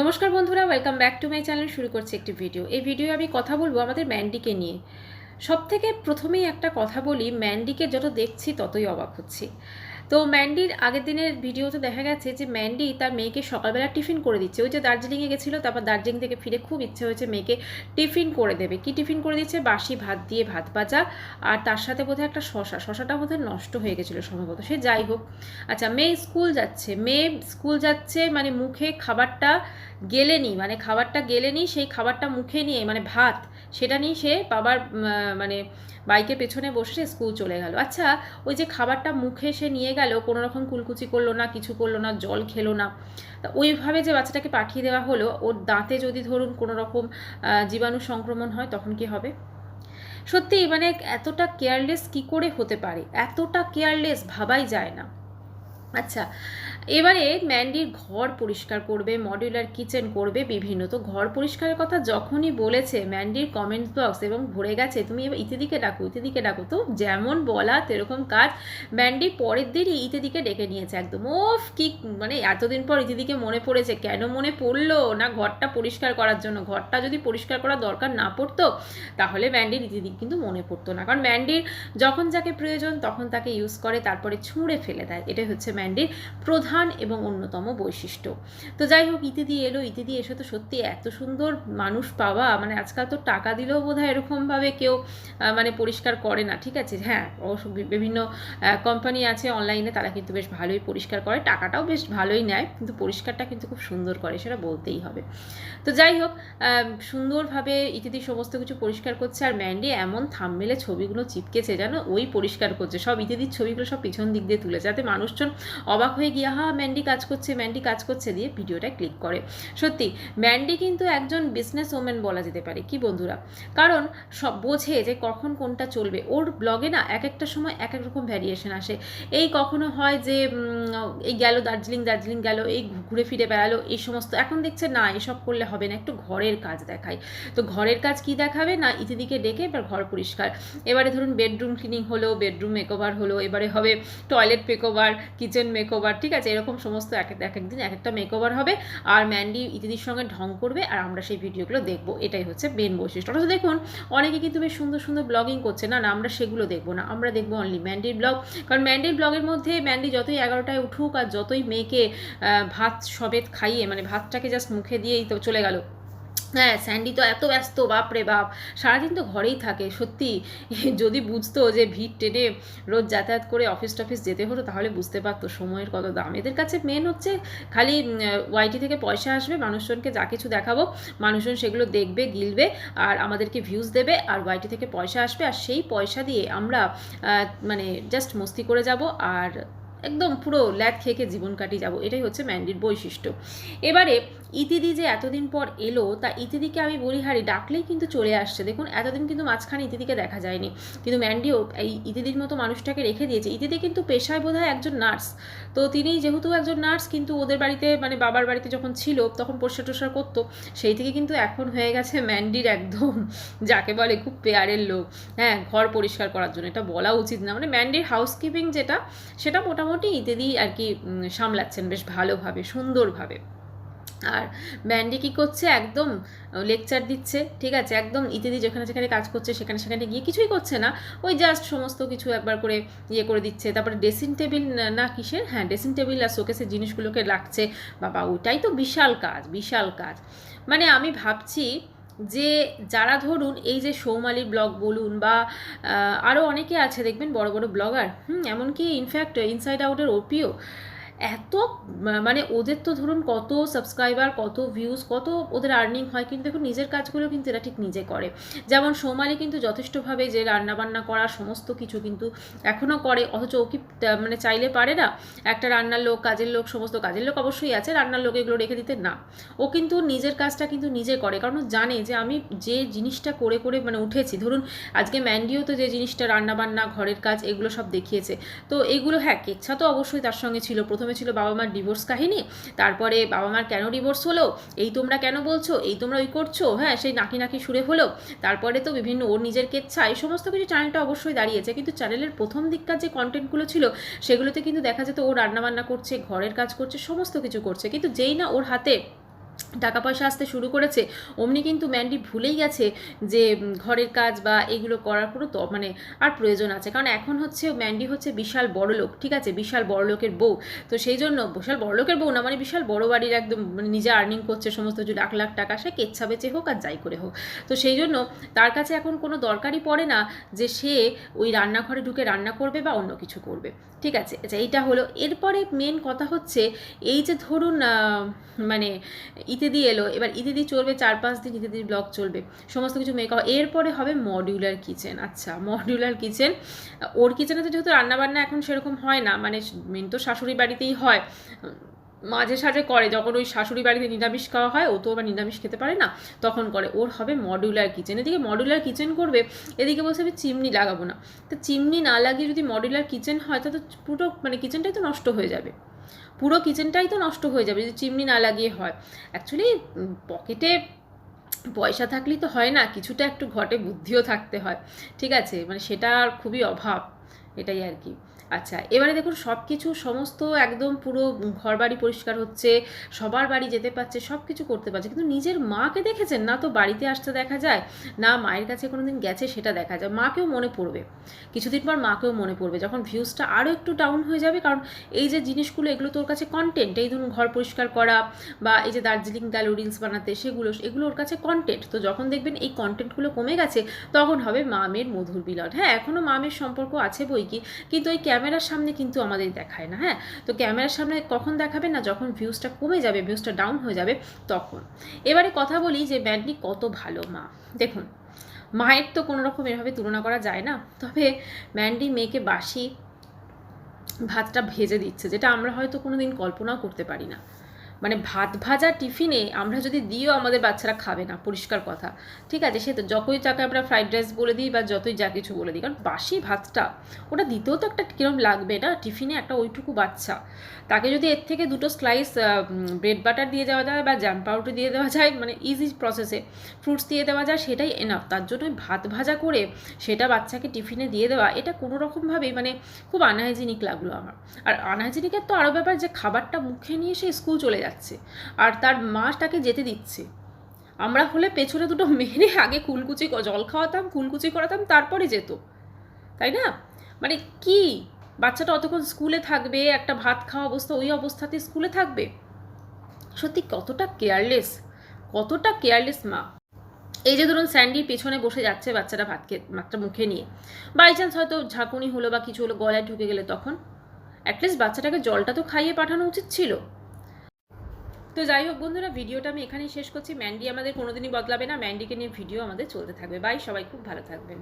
নমস্কার বন্ধুরা welcome back to my channel শুরু করছি একটি ভিডিও এই ভিডিও আমি কথা বলব আমাদের ম্যান্ডিকে নিয়ে। সব থেকে প্রথমেই একটা কথা বলি ম্যান্ডিকে যত দেখছি ততই অবাক হচ্ছি। তো ম্যান্ডির আগের দিনের ভিডিওতে দেখা গেছে যে ম্যান্ডি তার মেয়েকে সকালবেলা টিফিন করে দিচ্ছে। ওই যে দার্জিলিংয়ে গেছিল, তারপর দার্জিলিং থেকে ফিরে খুব ইচ্ছে হয়েছে মেয়েকে টিফিন করে দেবে। কি টিফিন করে দিচ্ছে? বাসি ভাত দিয়ে ভাত ভাজা। আর তার সাথে বোধহয় একটা শশা। শশাটা বোধহয় নষ্ট হয়ে গেছিল সম্ভবত। সে যাই হোক আচ্ছা মেয়ে স্কুল যাচ্ছে। মেয়ে স্কুল যাচ্ছে মানে মুখে খাবারটা গেলেনি মানে খাবারটা গেলেনি সেই খাবারটা মুখে নিয়ে মানে ভাত সেটা নিয়ে সে বাবার মানে বাইকের পেছনে বসে স্কুল চলে গেল। আচ্ছা ওই যে খাবারটা মুখে সে নিয়ে গেল, কোনো রকম কুলকুচি করল না, কিছু করল না, জল খেলো না। তা ওইভাবে যে বাচ্চাটাকে পাঠিয়ে দেওয়া হলো, ওর দাঁতে যদি ধরুন কোনো রকম জীবাণু সংক্রমণ হয়, তখন কি হবে? সত্যি মানে এতটা কেয়ারলেস কি করে হতে পারে? এতটা কেয়ারলেস ভাবাই যায় না। আচ্ছা এবারে ম্যান্ডির ঘর পরিষ্কার করবে মডিউলার কিচেন করবে, বিভিন্ন। তো ঘর পরিষ্কারের কথা যখনই বলেছে, ম্যান্ডির কমেন্ট বক্স এবং ভরে গেছে, তুমি এবার ইতিদিকে ডাকো ইতিদিকে ডাকো। তো যেমন বলা সেরকম কাজ ম্যান্ডি পরের দিনই ইতিদিকে ডেকে নিয়েছে একদম। ওফ, কি মানে এতদিন পর ইতিদিকে মনে পড়েছে, কেন মনে পড়ল? না ঘরটা পরিষ্কার করার জন্য, ঘরটা যদি পরিষ্কার করার দরকার না পড়তো, তাহলে ম্যান্ডির ইতিদিক কিন্তু মনে পড়তো না। কারণ ম্যান্ডির যখন যাকে প্রয়োজন, তখন তাকে ইউজ করে, তারপরে ছুঁড়ে ফেলে দেয়। এটাই হচ্ছে ম্যান্ডির প্রধান এবং অন্যতম বৈশিষ্ট্য। তো যাই হোক, ইতিদি এলো, ইতিদি এসে তো সত্যি এত সুন্দর মানুষ পাওয়া মানে আজকাল তো টাকা দিলেও বোধ হয় এরকমভাবে কেউ মানে পরিষ্কার করে না, ঠিক আছে? হ্যাঁ বিভিন্ন কোম্পানি আছে অনলাইনে তারা কিন্তু বেশ ভালোই পরিষ্কার করে, টাকাটাও বেশ ভালোই নেয়, কিন্তু পরিষ্কারটা কিন্তু খুব সুন্দর করে, সেটা বলতেই হবে। তো যাই হোক সুন্দরভাবে ইতিদি সমস্ত কিছু পরিষ্কার করছে, আর ম্যান্ডি এমন থামমেলে ছবিগুলো চিপকেছে যেন ওই পরিষ্কার করছে, সব ইতিদির ছবিগুলো সব পিছন দিক দিয়ে তুলেছে যাতে মানুষজন অবাক হয়ে গিয়ে ম্যান্ডি কাজ করছে, ম্যান্ডি কাজ করছে দিয়ে ভিডিওটা ক্লিক করে। সত্যি, ম্যান্ডি কিন্তু একজন বিজনেস ওমেন বলা যেতে পারে, কি বন্ধুরা? কারণ সব বোঝে যে কখন কোনটা চলবে। ওর ব্লগে না এক একটা সময় এক এক রকম ভ্যারিয়েশন আসে। এই কখনো হয় যে এই গেল দার্জিলিং দার্জিলিং গেল, এই ঘুরে ফিরে বেড়ালো, এই সমস্ত। এখন দেখছে না, এসব করলে হবে না, একটু ঘরের কাজ দেখায়। তো ঘরের কাজ কি দেখাবে? না, ইতিদিকে ডেকে এবার ঘর পরিষ্কার। এবারে ধরুন বেডরুম ক্লিনিং হলো বেডরুম মেকওভার হলো, এবারে হবে টয়লেট মেকওভার কিচেন মেকওভার ঠিক আছে? এরকম সমস্ত এক এক এক একদিন এক একটা মেকওভার হবে। আর ম্যান্ডি ইতিদির সঙ্গে ঢং করবে আর আমরা সেই ভিডিওগুলো দেখব। এটাই হচ্ছে মেন বৈশিষ্ট্য। অথচ দেখুন, অনেকে কিন্তু বেশ সুন্দর সুন্দর ব্লগিং করছে। না না, আমরা সেগুলো দেখব না। আমরা দেখব অনলি ম্যান্ডির ব্লগ কারণ ম্যান্ডির ব্লগের মধ্যে ম্যান্ডি যতই এগারোটায় উঠুক আর যতই মেয়েকে ভাত সবেত খাইয়ে মানে ভাতটাকে জাস্ট মুখে দিয়েই তো চলে গেল। হ্যাঁ স্যান্ডি তো এত ব্যস্ত বাপ রে বাপ। সারাদিন তো ঘরেই থাকে, সত্যি। যদি বুঝতো যে ভিড় টেনে রোজ যাতায়াত করে অফিস টফিস যেতে হতো, তাহলে বুঝতে পারতো সময়ের কত দাম। এদের কাছে মেন হচ্ছে খালি ওয়াইটি থেকে পয়সা আসবে, মানুষজনকে যা কিছু দেখাবো, মানুষজন সেগুলো দেখবে, গিলবে, আর আমাদেরকে ভিউজ দেবে, আর ওয়াইটি থেকে পয়সা আসবে, আর সেই পয়সা দিয়ে আমরা মানে জাস্ট মস্তি করে যাব, আর একদম পুরো ল্যাদ খেয়ে জীবন কাটিয়ে যাব। এটাই হচ্ছে ম্যান্ডির বৈশিষ্ট্য। এবারে ইতিদি যে এতদিন পর এলো, তা ইতিদিকে আমি বলি, হারি, ডাকলেই কিন্তু চলে আসছে। দেখুন, এতদিন কিন্তু মাঝখানে ইতিদিকে দেখা যায়নি। কিন্তু ম্যান্ডিও এই ইতিদির মতো মানুষটাকে রেখে দিয়েছে। ইতিদি কিন্তু পেশায় বোধ একজন নার্স। তো তিনি যেহেতু একজন নার্স, কিন্তু ওদের বাড়িতে মানে বাবার বাড়িতে যখন ছিল, তখন পরিষ্কার টরিষ্কার করতো। সেই থেকে কিন্তু এখন হয়ে গেছে ম্যান্ডির একদম, যাকে বলে খুব পেয়ারের লোক। হ্যাঁ ঘর পরিষ্কার করার জন্য। এটা বলা উচিত না। মানে ম্যান্ডির হাউসকিপিং যেটা, সেটা মোটামুটি ইত্যাদি আর কি সামলাচ্ছেন বেশ ভালোভাবে, সুন্দরভাবে। আর ব্যান্ডি কী করছে? একদম লেকচার দিচ্ছে, ঠিক আছে? একদম ইত্যাদি যেখানে যেখানে কাজ করছে, সেখানে সেখানে গিয়ে কিছুই করছে না। ওই জাস্ট সমস্ত কিছু একবার করে ইয়ে করে দিচ্ছে। তারপরে ড্রেসিং টেবিল না কিসের? হ্যাঁ ড্রেসিং টেবিল আর শোকেসের জিনিসগুলোকে রাখছে। বাবা ওটাই তো বিশাল কাজ বিশাল কাজ। মানে আমি ভাবছি যে যারা ধরুন এই যে সৌমালির ব্লগ বলুন বা আরও অনেকে আছে, দেখবেন বড় বড় ব্লগার। হুম, এমনকি ইনফ্যাক্ট ইনসাইড আউটের ওপিও এত মানে ওদের তো ধরুন কত সাবস্ক্রাইবার কত ভিউজ কত ওদের আর্নিং হয়, কিন্তু দেখুন নিজের কাজগুলো কিন্তু এরা ঠিক নিজে করে। যেমন সৌমালি কিন্তু যথেষ্টভাবে যে রান্নাবান্না করা সমস্ত কিছু কিন্তু এখনও করে, অথচ ও কি মানে চাইলে পারে না একটা রান্নার লোক, কাজের লোক, সমস্ত কাজের লোক অবশ্যই আছে, রান্নার লোক এগুলো রেখে দিতে না। ও কিন্তু নিজের কাজটা কিন্তু নিজে করে, কারণ জানে যে আমি যে জিনিসটা করে করে মানে উঠেছি, ধরুন আজকে ম্যান্ডিও তো যে জিনিসটা রান্নাবান্না, ঘরের কাজ এগুলো সব দেখিয়েছে, তো এগুলো হ্যাঁ কেচ্ছা তো অবশ্যই তার সঙ্গে ছিল। প্রথমে ছিল বাবা মার ডিভোর্স কাহিনী, তারপরে বাবা মার কেন ডিভোর্স হলো, এই তোমরা কেন বলছো, এই তোমরা ওই করছ হ্যাঁ সেই নাকি নাকি সুরে হলো, তারপরে তো বিভিন্ন ওর নিজের কেচ্ছা, এই সমস্ত কিছু চ্যানেলটা অবশ্যই দাঁড়িয়েছে, কিন্তু চ্যানেলের প্রথম দিককার যে কন্টেন্টগুলো ছিল, সেগুলোতে কিন্তু দেখা যেত ও রান্নাবান্না করছে, ঘরের কাজ করছে, সমস্ত কিছু করছে, কিন্তু যেই না ওর হাতে টাকা পয়সা আসতে শুরু করেছে, অমনি কিন্তু ম্যান্ডি ভুলেই গেছে যে ঘরের কাজ বা এগুলো করার কোনো তো মানে আর প্রয়োজন আছে। কারণ এখন হচ্ছে ম্যান্ডি হচ্ছে বিশাল বড় লোক, ঠিক আছে? বিশাল বড় লোকের বউ। তো সেই জন্য বিশাল বড় লোকের বউ না মানে বিশাল বড় বাড়ির একদম মানে নিজে আর্নিং করছে, সমস্ত কিছু, লাখ লাখ টাকা, সে কেচ্ছা বেচে হোক আর যাই করে হোক। তো সেই জন্য তার কাছে এখন কোনো দরকারই পড়ে না যে, সে ওই রান্নাঘরে ঢুকে রান্না করবে বা অন্য কিছু করবে, ঠিক আছে? আচ্ছা এইটা হলো। এরপরে মেন কথা হচ্ছে, এই যে ধরুন মানে ইতিদি এলো, এবার ইতিদি চলবে চার পাঁচ দিন ইতিদি ব্লগ চলবে। সমস্ত কিছু মেকআপ এরপরে হবে মডিউলার কিচেন আচ্ছা মডিউলার কিচেন ওর কিচেনে তো যেহেতু রান্নাবান্না এখন সেরকম হয় না মানে মেন তো শাশুড়ি বাড়িতেই হয়। মাঝে সাঝে করে, যখন ওই শাশুড়ি বাড়িতে নিরামিষ খাওয়া হয়, ও তো আবার নিরামিষ খেতে পারে না, তখন করে। ওর হবে মডিউলার কিচেন এদিকে মডিউলার কিচেন করবে, এদিকে বলছে আমি চিমনি লাগাবো না। তো চিমনি না লাগিয়ে যদি মডিউলার কিচেন হয়, তাহলে তো পুরো মানে কিচেনটাই তো নষ্ট হয়ে যাবে। পুরো কিচেনটাই তো নষ্ট হয়ে যাবে, যদি চিমনি না লাগিয়ে হয়। অ্যাকচুয়ালি পকেটে পয়সা থাকলেই তো হয় না, কিছুটা একটু ঘটে বুদ্ধিও থাকতে হয়। ঠিক আছে? মানে সেটার খুবই অভাব, এটাই আর কি। আচ্ছা এবারে দেখুন সব কিছু সমস্ত একদম পুরো ঘর বাড়ি পরিষ্কার হচ্ছে, সবার বাড়ি যেতে পারছে সব কিছু করতে পারছে, কিন্তু নিজের মাকে দেখেছেন? না তো বাড়িতে আসতে দেখা যায়, না মায়ের কাছে কোনোদিন গেছে সেটা দেখা যায়। মাকেও মনে পড়বে। কিছুদিন পর মাকেও মনে পড়বে, যখন ভিউজটা আরও একটু ডাউন হয়ে যাবে, কারণ এই যে জিনিসগুলো, এগুলো তোর কাছে কন্টেন্ট এই ধরুন ঘর পরিষ্কার করা বা এই যে দার্জিলিং গেল রিলস বানাতে, সেগুলো, এগুলো ওর কাছে কন্টেন্ট তো যখন দেখবেন এই কন্টেন্টগুলো কমে গেছে, তখন হবে মামের মধুর বিলাট। হ্যাঁ এখনও মামের সম্পর্ক আছে বই কি, কিন্তু ওই ক্যামেরার সামনে কিন্তু আমাদের দেখায় না হ্যাঁ? তো ক্যামেরার সামনে কখন দেখাবে না, যখন ভিউজটা কমে যাবে, ভিউজটা ডাউন হয়ে যাবে, তখন। এবারে কথা বলি যে ম্যাডনি কত ভালো মা। দেখুন, মায়ের তো কোনোরকম এভাবে তুলনা করা যায় না, তবে ম্যান্ডি মেয়েকে বাসি ভাতটা ভেজে দিচ্ছে, যেটা আমরা হয়তো কোনো দিন কল্পনাও করতে পারি না। মানে ভাত ভাজা টিফিনে আমরা যদি দিও আমাদের বাচ্চারা খাবে না, পরিষ্কার কথা। ঠিক আছে, সে তো যতই তাকে আমরা ফ্রাইড রাইস বলে দিই বা যতই যা কিছু বলে দিই, কারণ বাসি ভাতটা ওটা দিতেও তো একটা কিরম লাগবে না টিফিনে একটা ওইটুকু বাচ্চা। তাকে যদি এর থেকে দুটো স্লাইস ব্রেড বাটার দিয়ে দেওয়া যায় বা জ্যাম পাউডার দিয়ে দেওয়া যায় মানে ইজি প্রসেসে ফ্রুটস দিয়ে দেওয়া যায়, সেটাই এনাফ তার জন্য ভাত ভাজা করে সেটা বাচ্চাকে টিফিনে দিয়ে দেওয়া, এটা কোনো রকমভাবেই মানে খুব আনহাইজিনিক লাগল আমার। আর আনহাইজিনিকের তো আরও ব্যাপার যে খাবারটা মুখে নিয়ে সে স্কুল চলে যাচ্ছে। আর তার মা তাকে যেতে দিচ্ছে। আমরা হলে পেছনে দুটো মেরে আগে কুলকুচি জল খাওয়াতাম, কুলকুচি করাতাম, তারপরে যেত। তাই না? মানে কি? বাচ্চাটা অতক্ষণ স্কুলে থাকবে, একটা ভাত খাওয়া অবস্থা, ওই অবস্থাতে স্কুলে থাকবে? সত্যি কতটা কেয়ারলেস কতটা কেয়ারলেস মা। এই যে ধরুন স্যান্ডির পেছনে বসে যাচ্ছে বাচ্চাটা ভাত খেয়ে, ভাতটা মুখে নিয়ে। বাই চান্স হয়তো ঝাঁকুনি হলো বা কিছু হলো, গলায় ঢুকে গেলে তখন। অ্যাটলিস্ট বাচ্চাটাকে জলটা তো খাইয়ে পাঠানো উচিত ছিল। তো যাই হোক বন্ধুরা, ভিডিওটা আমি এখানেই শেষ করছি। ম্যান্ডি আমাদের কোনোদিনই বদলাবে না। ম্যান্ডিকে নিয়ে ভিডিও আমাদের চলতে থাকবে। বাই, সবাই খুব ভালো থাকবেন।